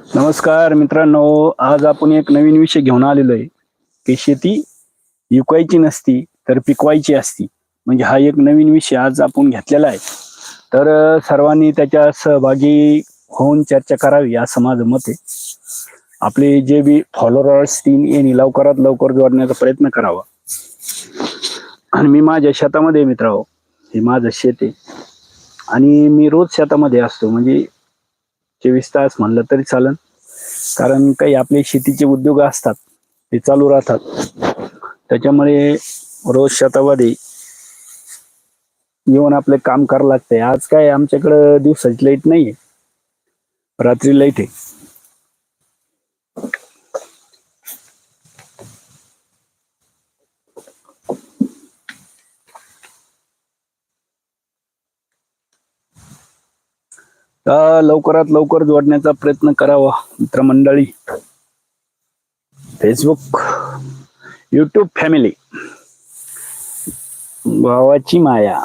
नमस्कार मित्रांनो आज आपण एक नवीन विषय घेऊन आलेलो आहे की शेती विकायची नसती तर पिकवायची असती. म्हणजे हा एक नवीन विषय आज आपण घेतलेला आहे. तर सर्वांनी त्याच्या सहभागी होऊन चर्चा करावी असं माझं मत आहे. आपले जे बी फॉलोअर असतील यांनी लवकरात लवकर जोडण्याचा प्रयत्न करावा. आणि मी माझ्या शेतामध्ये मित्रांनो. हे माझं शेत आहे. आणि मी रोज शेतामध्ये असतो. म्हणजे चोवीस तास म्हणलं तरी चालन. कारण काही आपले शेतीचे उद्योग असतात ते चालू राहतात. त्याच्यामुळे रोज शेतामध्ये येऊन आपले काम करावं लागतंय. आज काय आमच्याकडं दिवसाची लाइट नाहीये. रात्री लाइट आहे. लवकरात लवकर जोडण्याचा प्रयत्न करावा मित्रमंडळी. फेसबुक युट्यूब फॅमिली भावाची माया.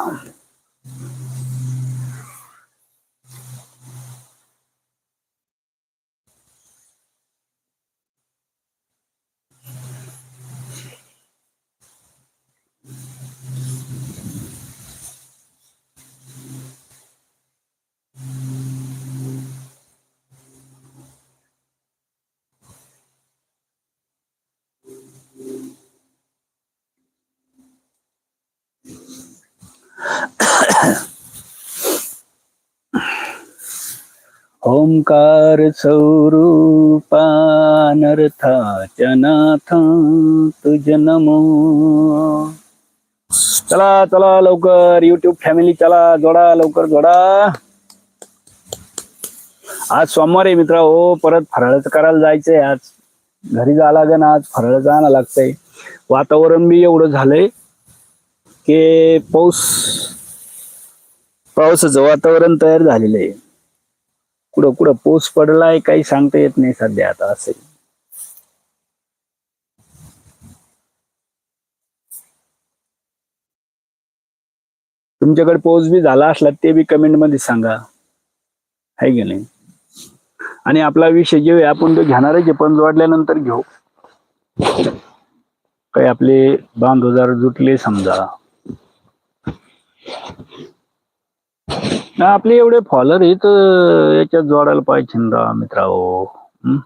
ओंकार स्वरूपा नाथ तुझ नमो चला चला लवकर युट्यूब फॅमिली चला जोडा लवकर जोडा. आज सोमवार आहे मित्र हो परत फराळच करायला जायचंय आज. घरी जा लागेल आज फराळच आणा लागतंय. वातावरण बी एवढं झालंय की पाऊस पावसाचं वातावरण तयार झालेलं आहे. कुठं कुठं पाऊस पडलाय काही सांगता येत नाही सध्या आता असेल तुमच्याकडे पाऊस बी झाला असला ते बी कमेंटमध्ये सांगा. आहे की नाही? आणि आपला विषय जे आपण तो घेणार आहे पण जोडल्यानंतर घेऊ. काही आपले बांधवदार जुटले समजा. ना आपले एवढे फॉलोअर येत याच्यात जोडायला पाहिजे ना मित्राओ हं?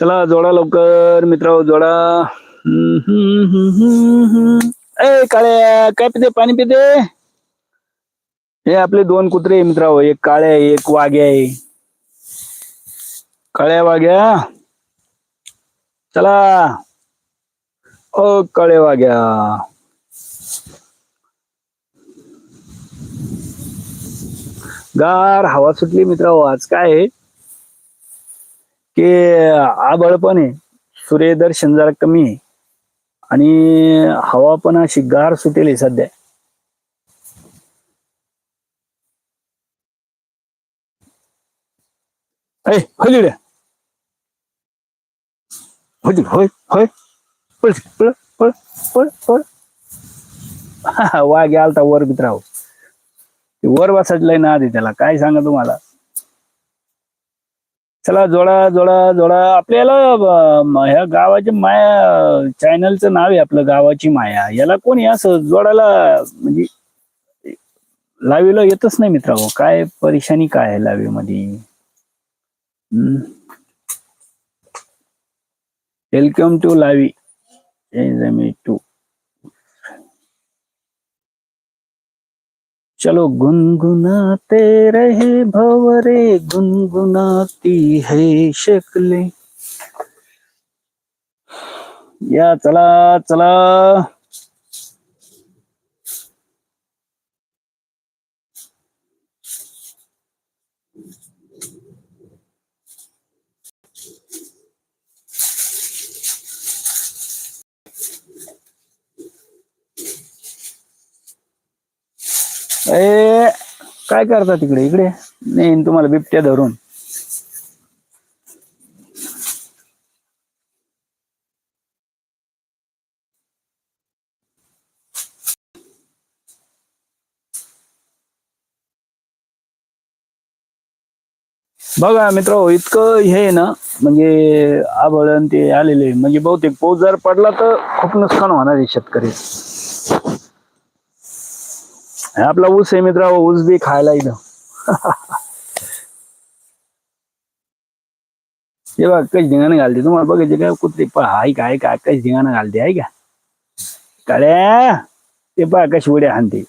चला जोडा लवकर मित्राओ जोडा. हम्म, हम्म, हम्म, हम्म, हम्म. ए काळ्या काय पिते? पाणी पिते? हे आपले दोन कुत्रे आहे मित्राओ एक काळ्या आहे, एक वाघ्या आहे. काळ्या वाघ्या. चला. ओ काळ्या वाघ्या. गार हवा सुटली मित्राओ आज काय आहे? की आबळ पण आहे. सूर्यदर्शन जरा कमी आहे. आणि हवा पण अशी गार सुटेल आहे सध्या. ऐ होय होय होय होय. पळ पळ पळ पळ पळ. वाघ आलता वर मित्राव वर बसायला ना आधी त्याला. काय सांगा तुम्हाला? चला जोडा जोडा जोडा. आपल्याला ह्या गावाच्या माया चॅनलचं नाव आहे आपलं गावाची माया. याला कोणी असं जोडायला म्हणजे लावीला येतच नाही मित्रांनो. काय परेशानी काय आहे लावी मध्ये वेलकम टू लावी. टू चलो गुनगुनाते रहे भवरे गुनगुनाती है शकले। या चला चला। ए काय करता तिकडे? इकडे. नेन तुम्हाला बिबट्या धरून. बघा मित्र इतकं हे आहे ना म्हणजे आभळण ते आलेले म्हणजे बहुतेक पाऊस जर पडला तर खूप नुकसान होणार आहे शेतकरी. आपला ऊस आहे मित्र ऊस बी खायला इथं. हे बघ कशी धिंगाणं घालते तुम्हाला बघायचे काय कुत्रे पहा हाय काय काय कशी धिंगाणं घालते आहे का? काळ्या ते पहा कश उड्या हाणते.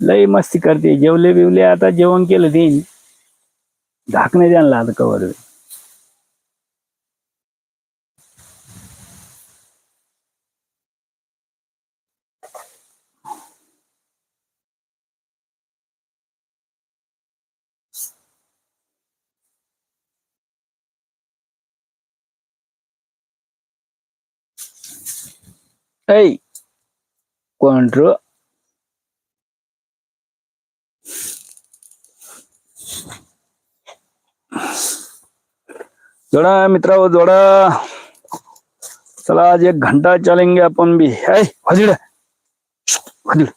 लई मस्ती करते जेवले बिवले आता जेवण केलं ते. झाकणे द्यायला आता कवर. ऐ कोण र जोड़ा मित्रों जोड़ा। चला आज एक घंटा चलेंगे अपन भी। है हजिड़ हजिड़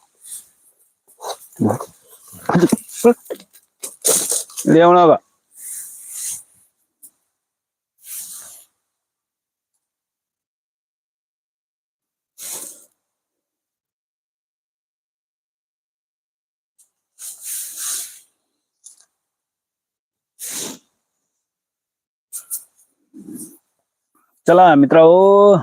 लेवना का चला मित्रांनो.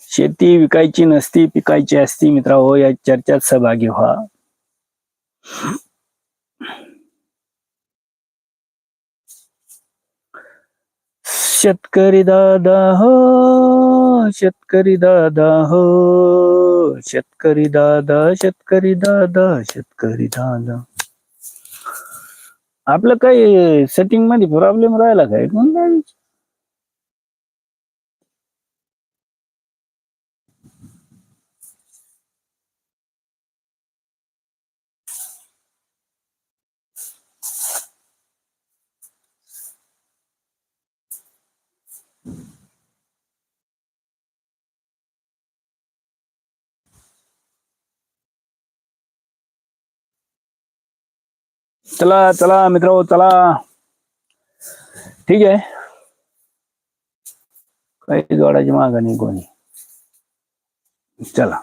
शेती विकायची नसती पिकायची असती मित्रांनो या चर्चेत सहभागी व्हा. शेतकरी दादा हो. शेतकरी दादा हो. शेतकरी दादा शेतकरी दादा शेतकरी दादा. आपलं काही सेटिंगमध्ये प्रॉब्लेम राहिला काय? कोण चला चला मित्र चला. ठीक आहे. काही जोडाची मागणी कोणी. चला.